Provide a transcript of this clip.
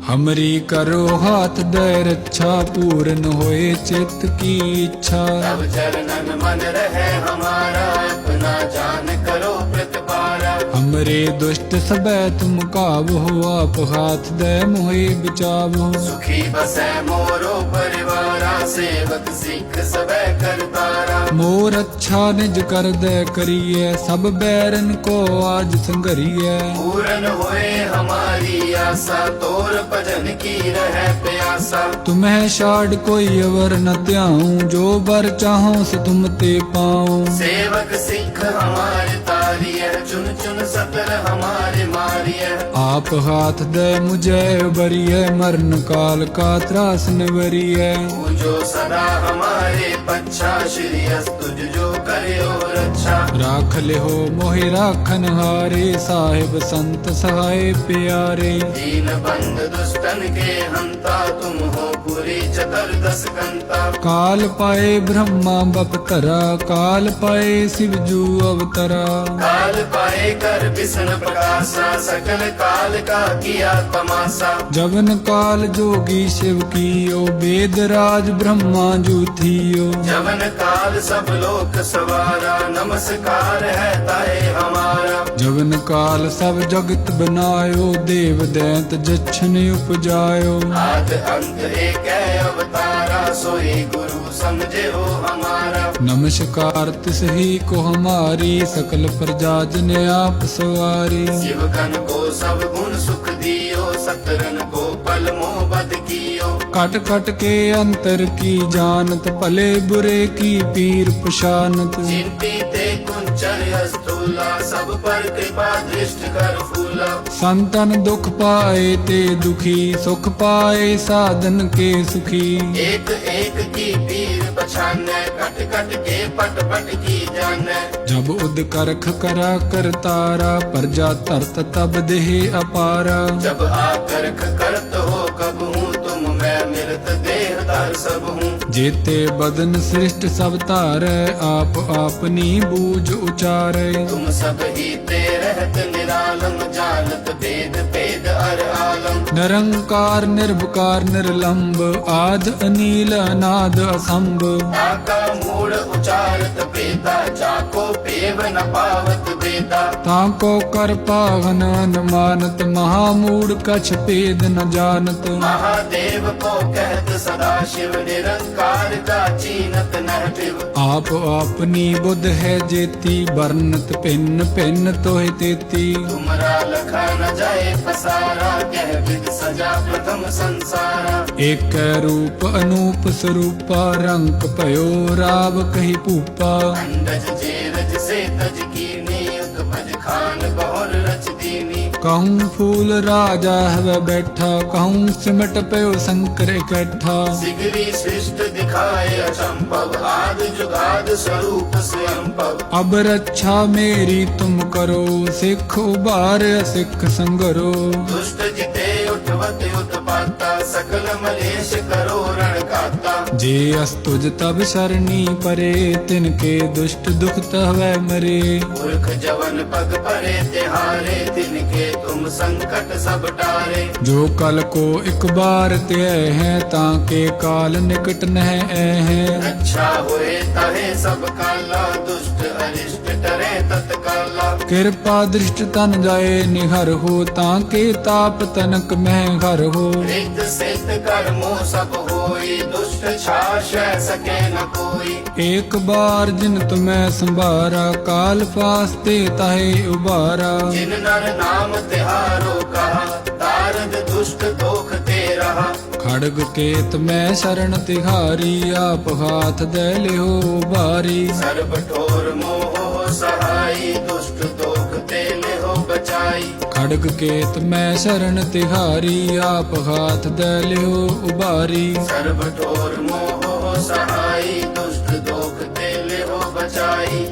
ਹਮਰੀ ਕਰੋ ਹਾਥ ਦੇ ਰੱਛਾ ਪੂਰਨ ਹੋਏ ਚਿਤ ਕੀ ਇੱਛਾ ਸਭ ਚਰਨਨ ਮਨ ਰਹੇ ਹਮਾਰਾ ਮਰੇ ਦੁਸ਼ਟ ਸਭੈ ਤੁਮ ਕਾਬ ਹੋ ਆਪ ਹਾਥ ਦੇ ਮੋਹਿ ਬਚਾਵੋ। ਸੁਖੀ ਬਸੈ ਮੋਰੋ ਪਰਿਵਾਰਾ ਸੇਵਕ ਸਿੱਖ ਸਭੈ ਕਰਤਾਰਾ ਮੋਰ ਅੱਛਾ ਨਿਜ ਕਰਦੈ ਕਰੀਐ ਸਭ ਬੈਰਨ ਕੋ ਆਜ ਸੰਗਰੀਐ ਪੂਰਨ ਹੋਏ ਹਮਾਰੀ ਆਸਾ ਤੋਰ ਭਜਨ ਕੀ ਰਹਿ ਪਿਆਸਾ। ਤੁਮਹਿ ਛਾੜ ਕੋਈ ਅਵਰ ਨ ਧਿਆਉ ਜੋ ਵਰ ਚਾਹੋ ਸ ਤੁਮ ਤੇ ਪਾਉ। ਸੇਵਕ ਸਿੱਖ ਹਮਾਰੇ ਤਾਰੀਐ ਚੁਨ ਚੁਨ ਸਤ खातर हमारे मारिए आप हाथ दे मुझे बरिए मरण काल का त्रास निवरिए जो सदा हमारे पच्छा श्री अस्तुज जो करे ਰਾਖ ਲਿਓ ਮੋਹਿ ਰਾਖਨ ਹਾਰੇ ਸਾਹਿਬ ਸੰਤ ਸਹਾਏ ਪਿਆਰੇ दीन बंद दुष्टन के हंता तुम हो पूरी चतुर्दश कंता ਕਾਲ ਪਾਏ ਬ੍ਰਹਮਾ ਬਪਤਰਾ ਕਾਲ ਪਾਏ ਸਿਵ ਜੂ ਅਵਤਰਾ काल पाए कर विष्णु प्रकाशा सकल काल का किया तमाशा ਜਵਨ ਕਾਲ ਜੋਗੀ ਸ਼ਿਵ ਕੀਓ ਵੇਦ ਰਾਜ ਬ੍ਰਹਮਾ ਜੂਥੀਓ जवन काल सब लोक सवारा नमस्कार है ताए हमारा ਜਵਨ ਕਾਲ ਸਭ ਜਗਤ ਬਨਾਇਓ ਦੇਵ ਦੈਂਤ ਜਛਨ ਉਪਜਾਇਓ आद अंत एक है अवतारा सोई गुरु समझे हो हमारा ਨਮਸਕਾਰ ਤਿਸ ਹੀ ਕੋ ਹਮਾਰੀ ਸਕਲ ਪ੍ਰਜਾ ਜਨ ਆਪ ਸਵਾਰੀ शिव गण को सब गुण सुख दियो सतरन को पल मोह बद कियो ਕਟ ਕਟ ਕੇ ਅੰਤਰ ਕੀ ਜਾਣਤ ਭਲੇ ਬੁਰੇ ਕੀ ਪੀਰ ਪਛਾਨਤ चिंती ते ਚੜਿਆ ਸਤੂਲਾ ਸਭ ਪਰ ਕਿਰਪਾ ਦ੍ਰਿਸ਼ਟ ਕਰ ਫੂਲਾ। ਸੰਤਨ ਦੁਖ ਪਾਏ ਤੇ ਦੁਖੀ ਸੁਖ ਪਾਏ ਸਾਧਨ ਕੇ ਸੁਖੀ। ਏਕ ਏਕ ਕੀ ਪੀਰ ਪਛਾਨੈ ਕਟ ਕਟ ਕੇ ਪਟ ਪਟ ਕੀ ਜਾਣੈ। ਜਬ ਉਦ ਕਰਖ ਕਰਾ ਤਾਰਾ ਪਰਜਾ ਧਰਤ ਤਬ ਦੇਹ ਅਪਾਰਾ। ਜਬ ਆ ਕਰਖ ਕਰਤ ਹੋ ਕਬਹੂ ਤੁਮ ਮੈਂ ਮਿਲਤ धियार सब हूँ जेते बदन श्रेष्ठ सब तारै आप आपनी बूझ उचारे तुम सब ही ते रहत निरालम जानत भेद भेद अर आलम निरंकार निर्भकार निर्लंब आद अनिल अनाद असंभ आका मूल उचारत पेता जाको पेव न पावत ਤਾਂ ਕੋ ਕਰ ਪਾਵਨ ਅਨਮਾਨਤ ਮਹਾ ਮੂੜ ਕਛ ਭੇਦ ਨ ਜਾਣਤ। ਮਹਾਦੇਵ ਕੋ ਕਹਿਤ ਸਦਾ ਸ਼ਿਵ ਨਿਰੰਕਾਰ ਦਾ ਚੀਨਤ ਨਹਿ ਪਿਵ। ਆਪ ਆਪਨੀ ਬੁੱਧ ਹੈ ਜੇਤੀ ਵਰਨਤ ਪਿੰਨ ਪਿੰਨ ਤੋਹਿ ਤੇਤੀ। ਤੁਮਰਾ ਲਖਾ ਨ ਜਾਏ ਪਸਾਰਾ ਕਹਿ ਵਿਦ ਸਜਾ ਪ੍ਰਥਮ ਸੰਸਾਰਾ। ਏਕ ਰੂਪ ਅਨੂਪ ਸਰੂਪਾ ਰੰਗ ਭਇਓ ਰਾਵ ਕਹੀ ਭੂਪਾ। ਅੰਡਜ ਜੇਰਜ ਸੇ ਤਜ ਕੀਨ स्थान गौर रच दीनी कहूँ फूल राजा हव बैठा कहूँ सिमट पयो शंकर इकट्ठा सिगरी श्रेष्ठ दिखाए अचंपव आदि जुगाद स्वरूप से अंपव अब रक्षा मेरी तुम करो सिख उबार सिख संगरो दुष्ट जिते उठवत उत्पाता सकल मलेश करो रण जे अस तुझ तब शरणी परे तिन के दुष्ट दुख तहवै मरे पुरख जवन पग परे तिहारे तिन के तुम संकट सब टारे जो कल को एक बार ते है ताके काल निकट नह है रक्षा होए तहे सब काला दुष्ट अरिष्ट टरे तत्काला कृपा दृष्ट तन जाए निहर हो ताके ताप तनक मह घर हो रित सिद्ध कर्मो सब होई ਦੁਸ਼ਟ ਛਾਸ਼ੈ ਸਕੇ ਨ ਕੋਈ। ਏਕ ਬਾਰ ਜਿਨ ਤੁਮੈ ਸੰਭਾਰਾ ਕਾਲ ਫਾਸਤੇ ਤਾਹੇ ਉਬਾਰਾ ਜਿਨ ਨਰ ਨਾਮ ਤਿਹਾਰੋ ਕਹਾ ਤਾਰਦ ਦੁਸ਼ਟ ਦੋਖ ਤੇ ਰਹਾ। ਖੜਗ ਕੇਤ ਮੈਂ ਸ਼ਰਨ ਤਿਹਾਰੀ ਆਪ ਹਾਥ ਦੇ ਲਿਓ ਬਾਰੀ। ਸਰਬ ਠੋਰ ਮੋਹ ਸਹਾਈ ਨਾਨਕ ਕੇਤ ਮੈਂ ਸ਼ਰਨ ਤਿਹਾਰੀ, ਆਪ ਹਾਥ ਦੇ ਲਿਓ ਉਬਾਰੀ। ਸਰਬ ਤੋਰ ਮੋਹ ਸਹਾਈ, ਦੁਸ਼ਟ ਦੋਖ ਤੇ ਲਿਓ ਬਚਾਈ।